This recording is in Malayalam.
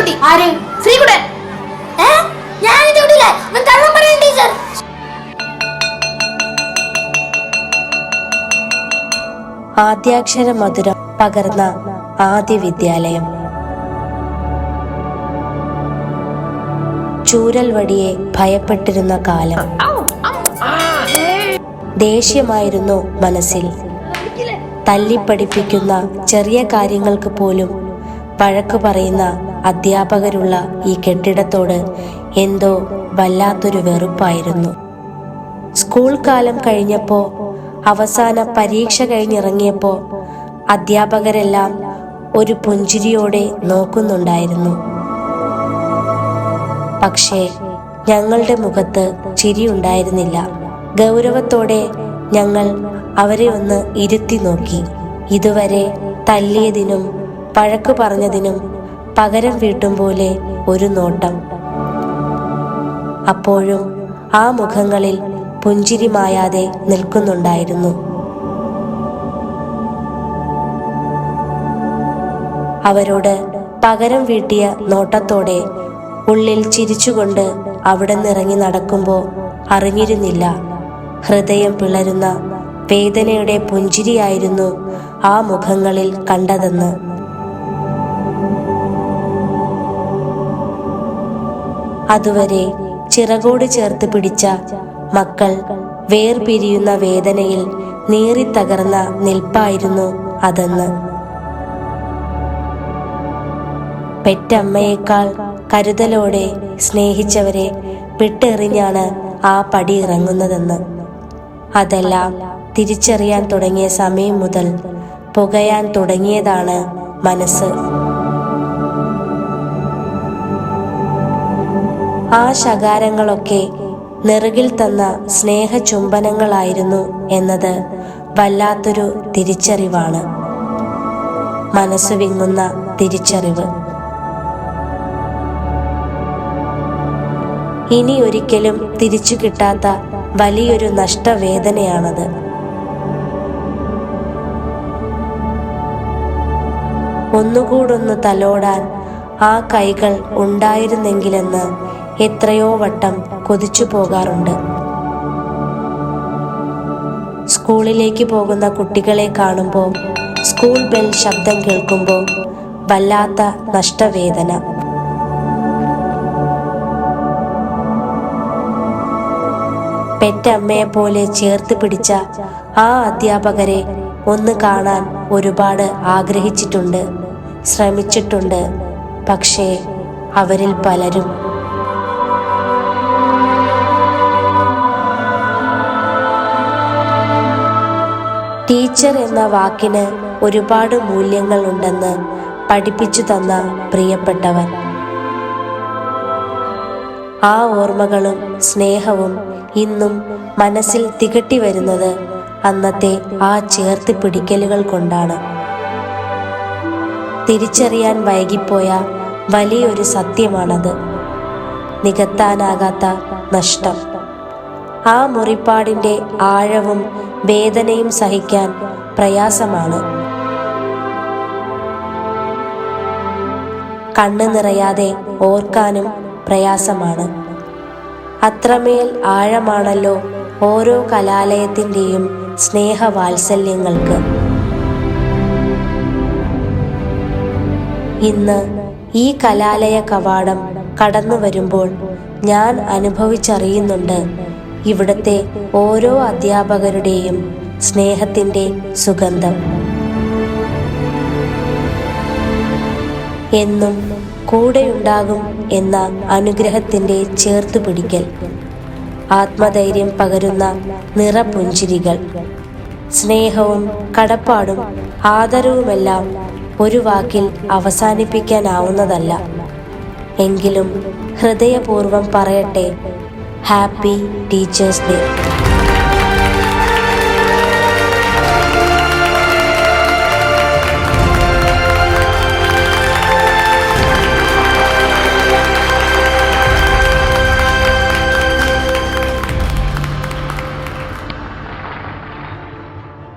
ചവിട്ടി ആര്? ശ്രീകുടൻ ഞാൻ ടീച്ചർ. ആദ്യാക്ഷര മധുരം പകർന്ന ആദ്യ വിദ്യാലയം. ചൂരൽ വടിയെ ഭയപ്പെട്ടിരുന്ന കാലം. ദേഷ്യമായിരുന്നു മനസ്സിൽ. തല്ലിപ്പഠിപ്പിക്കുന്ന ചെറിയ കാര്യങ്ങൾക്ക് പോലും വഴക്ക് പറയുന്ന അധ്യാപകരുള്ള ഈ കെട്ടിടത്തോട് എന്തോ വല്ലാത്തൊരു വെറുപ്പായിരുന്നു. സ്കൂൾ കാലം കഴിഞ്ഞപ്പോൾ അവസാന പരീക്ഷ കഴിഞ്ഞിറങ്ങിയപ്പോൾ അധ്യാപകരെല്ലാം ഒരു പുഞ്ചിരിയോടെ നോക്കുന്നുണ്ടായിരുന്നു. പക്ഷേ ഞങ്ങളുടെ മുഖത്ത് ചിരി ഉണ്ടായിരുന്നില്ല ഗൗരവത്തോടെ ഞങ്ങൾ അവരെ ഒന്ന് ഇരുത്തി നോക്കി. ഇതുവരെ തല്ലിയതിനും പഴക്കു പറഞ്ഞതിനും പകരം വീട്ടും പോലെ ഒരു നോട്ടം. അപ്പോഴും ആ മുഖങ്ങളിൽ പുഞ്ചിരി മായാതെ നിൽക്കുന്നുണ്ടായിരുന്നു. അവരോട് പകരം വീട്ടിയ നോട്ടത്തോടെ ഉള്ളിൽ ചിരിച്ചുകൊണ്ട് അവിടെ നിറങ്ങി നടക്കുമ്പോൾ അറിഞ്ഞിരുന്നില്ല. ഹൃദയം പിളരുന്ന വേദനയുടെ പുഞ്ചിരിയായിരുന്നു ആ മുഖങ്ങളിൽ കണ്ടതെന്ന്. അതുവരെ ചിറകോട് ചേർത്ത് പിടിച്ച മക്കൾ വേർപിരിയുന്ന വേദനയിൽ നീറിത്തകർന്ന നിൽപ്പായിരുന്നു അതെന്ന്. പെറ്റമ്മയേക്കാൾ കരുതലോടെ സ്നേഹിച്ചവരെ വിട്ടെറിഞ്ഞാണ് ആ പടി ഇറങ്ങുന്നതെന്ന്. അതെല്ലാം തിരിച്ചറിയാൻ തുടങ്ങിയ സമയം മുതൽ പുകയാൻ തുടങ്ങിയതാണ് മനസ്സ്. ആ ശകാരങ്ങളൊക്കെ നെറുകിൽ തന്ന സ്നേഹ ചുംബനങ്ങളായിരുന്നു എന്നത് വല്ലാത്തൊരു തിരിച്ചറിവാണ്. മനസ്സ് വിങ്ങുന്ന തിരിച്ചറിവ്. ഇനി ഒരിക്കലും തിരിച്ചു കിട്ടാത്ത വലിയൊരു നഷ്ടവേദനയാണത്. ഒന്നുകൂടൊന്ന് തലോടാൻ ആ കൈകൾ ഉണ്ടായിരുന്നെങ്കിലെന്ന് എത്രയോ വട്ടം കൊതിച്ചു പോകാറുണ്ട്. സ്കൂളിലേക്ക് പോകുന്ന കുട്ടികളെ കാണുമ്പോൾ സ്കൂൾ ബെൽ ശബ്ദം കേൾക്കുമ്പോൾ വല്ലാത്ത നഷ്ടവേദന. പെറ്റമ്മയെ പോലെ ചേർത്ത് പിടിച്ച ആ അധ്യാപകരെ ഒന്ന് കാണാൻ ഒരുപാട് ആഗ്രഹിച്ചിട്ടുണ്ട് ശ്രമിച്ചിട്ടുണ്ട്. പക്ഷേ അവരിൽ പലരും ടീച്ചർ എന്ന വാക്കിന് ഒരുപാട് മൂല്യങ്ങൾ ഉണ്ടെന്ന് പഠിപ്പിച്ചു തന്ന പ്രിയപ്പെട്ടവൻ. ആ ഓർമ്മകളും സ്നേഹവും ഇന്നും മനസ്സിൽ തികട്ടി വരുന്നത് അന്നത്തെ ആ ചേർത്ത് പിടിക്കലുകൾ കൊണ്ടാണ്. തിരിച്ചറിയാൻ വൈകിപ്പോയ വലിയൊരു സത്യമാണത്. നികത്താനാകാത്ത നഷ്ടം. ആ മുറിപ്പാടിന്റെ ആഴവും വേദനയും സഹിക്കാൻ പ്രയാസമാണ്. കണ്ണു നിറയാതെ ഓർക്കാനും പ്രയാസമാണ്. അത്രമേൽ ആഴമാണല്ലോ ഓരോ കലാലയത്തിന്റെയും സ്നേഹവാത്സല്യങ്ങൾക്ക്. ഇന്ന് ഈ കലാലയ കവാടം കടന്നു വരുമ്പോൾ ഞാൻ അനുഭവിച്ചറിയുന്നുണ്ട് ഇവിടുത്തെ ഓരോ അധ്യാപകരുടെയും സ്നേഹത്തിന്റെ സുഗന്ധം. എന്നും കൂടെയുണ്ടാകും എന്ന അനുഗ്രഹത്തിന്റെ ചേർത്തുപിടിക്കൽ. ആത്മധൈര്യം പകരുന്ന നിറപുഞ്ചിരികൾ. സ്നേഹവും കടപ്പാടും ആദരവുമെല്ലാം ഒരു വാക്കിൽ അവസാനിപ്പിക്കാനാവുന്നതല്ല. എങ്കിലും ഹൃദയപൂർവം പറയട്ടെ Happy Teachers Day.